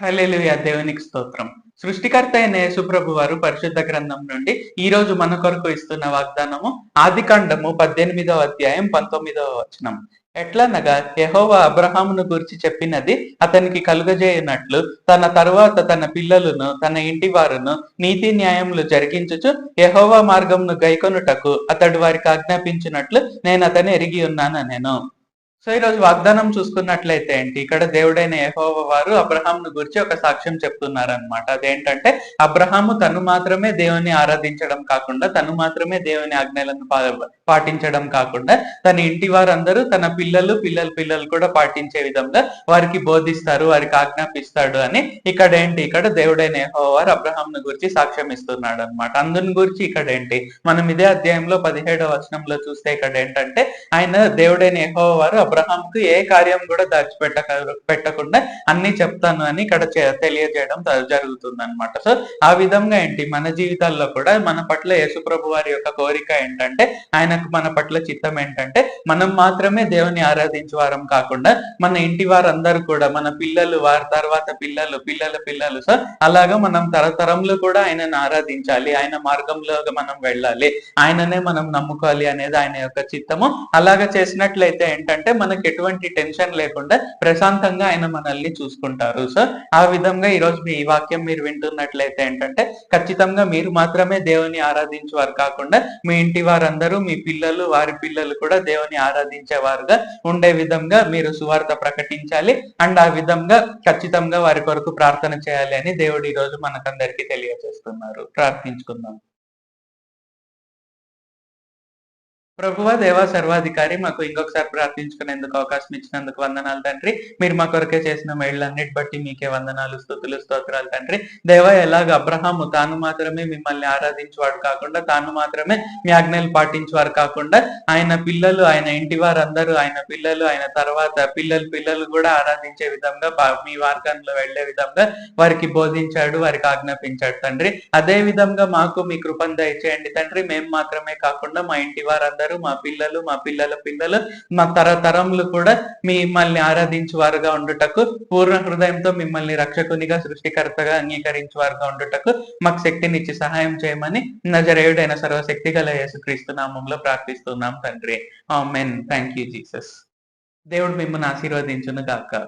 Hallelujah దేవునికి స్తోత్రం. సృష్టికర్త అయిన యేసుప్రభు వారు పరిశుద్ధ గ్రంథం నుండి ఈ రోజు మన కొరకు ఇస్తున్న వాగ్దానము ఆది కాండము పద్దెనిమిదవ అధ్యాయం పంతొమ్మిదవ వచనం. ఎట్లనగా యెహోవా అబ్రహామును గురించి చెప్పినది అతనికి కలుగజేయనట్లు తన తరువాత తన పిల్లలను తన ఇంటి వారును నీతి న్యాయములు జరిగించుచు యెహోవా మార్గమును గైకొనుటకు అతడు వారికి ఆజ్ఞాపించినట్లు నేను అతని ఎరిగి ఉన్నాను నేను సో ఈ రోజు వాగ్దానం చూసుకున్నట్లయితే ఏంటి? ఇక్కడ దేవుడైన ఎహోవ వారు అబ్రహాంను గురించి ఒక సాక్ష్యం చెప్తున్నారనమాట అదేంటంటే అబ్రహాము తను మాత్రమే దేవుని ఆరాధించడం కాకుండా తను మాత్రమే దేవుని ఆజ్ఞలను పా- పాటించడం కాకుండా తన ఇంటి వారందరూ తన పిల్లలు పిల్లల పిల్లలు కూడా పాటించే విధంగా వారికి బోధిస్తారు వారికి ఆజ్ఞాపిస్తాడు అని ఇక్కడ ఏంటి? ఇక్కడ దేవుడైన యెహోవా వారు అబ్రహాంను గురించి సాక్ష్యం ఇస్తున్నాడు అనమాట అందుని గురించి ఇక్కడ ఏంటి? మనం ఇదే అధ్యాయంలో పదిహేడవ వచనంలో చూస్తే ఇక్కడ ఏంటంటే ఆయన దేవుడైన ఎహోవ వారు అబ్రహాంకు ఏ కార్యం కూడా దాచిపెట్టక పెట్టకుండా అన్ని చెప్తాను అని ఇక్కడ తెలియజేయడం జరుగుతుంది అనమాట సో ఆ విధంగా ఏంటి? మన జీవితాల్లో కూడా మన పట్ల యేసుప్రభు వారి యొక్క కోరిక ఏంటంటే ఆయనకు మన పట్ల చిత్తం ఏంటంటే మనం మాత్రమే దేవుని ఆరాధించే వారం కాకుండా మన ఇంటి వారందరూ కూడా మన పిల్లలు వారి తర్వాత పిల్లలు పిల్లల పిల్లలు సో అలాగా మనం తరతరంలో కూడా ఆయనను ఆరాధించాలి. ఆయన మార్గంలో మనం వెళ్ళాలి. ఆయననే మనం నమ్ముకోవాలి అనేది ఆయన యొక్క చిత్తము. అలాగా చేసినట్లయితే ఏంటంటే మనకి ఎటువంటి టెన్షన్ లేకుండా ప్రశాంతంగా ఆయన మనల్ని చూసుకుంటారు. సో ఆ విధంగా ఈ రోజు మీ ఈ వాక్యం మీరు వింటున్నట్లయితే ఏంటంటే ఖచ్చితంగా మీరు మాత్రమే దేవుని ఆరాధించేవారు కాకుండా మీ ఇంటి వారందరూ మీ పిల్లలు వారి పిల్లలు కూడా దేవుని ఆరాధించేవారుగా ఉండే విధంగా మీరు సువార్త ప్రకటించాలి. అండ్ ఆ విధంగా ఖచ్చితంగా వారి కొరకు ప్రార్థన చేయాలి అని దేవుడు ఈ రోజు మనకందరికీ తెలియజేస్తున్నారు. ప్రార్థించుకుందాం. ప్రభువ దేవ సర్వాధికారి మాకు ఇంకొకసారి ప్రార్థించుకునేందుకు అవకాశం ఇచ్చినందుకు వందనాలు తండ్రి. మీరు మా కొరకే చేసిన మేళ్ళన్నిటి బట్టి మీకే వందనాలు స్థుతులు స్తోత్రాలు తండ్రి. దేవ ఎలాగ అబ్రహాము తాను మాత్రమే మిమ్మల్ని ఆరాధించేవాడు కాకుండా తాను మాత్రమే మీ ఆజ్ఞలు పాటించేవారు కాకుండా ఆయన పిల్లలు ఆయన ఇంటి వారందరూ ఆయన పిల్లలు ఆయన తర్వాత పిల్లలు పిల్లలు కూడా ఆరాధించే విధంగా మీ మార్గంలో వెళ్ళే విధంగా వారికి బోధించాడు వారికి ఆజ్ఞాపించాడు తండ్రి. అదే విధంగా మాకు మీ కృపను దయచేయండి తండ్రి. మేము మాత్రమే కాకుండా మా ఇంటి వారందరూ మా పిల్లలు మా పిల్లల పిల్లలు మా తరతరములు కూడా మిమ్మల్ని ఆరాధించు వారుగా ఉండుటకు పూర్ణ హృదయంతో మిమ్మల్ని రక్షకునిగా సృష్టికర్తగా అంగీకరించు వారుగా ఉండుటకు మాకు శక్తిని ఇచ్చి సహాయం చేయమని నజరేయుడైన సర్వశక్తి గల యేసుక్రీస్తు నామంలో ప్రార్థిస్తున్నాం తండ్రి. ఆమెన్. Thank you Jesus. దేవుడు మిమ్మల్ని ఆశీర్వదించును గాక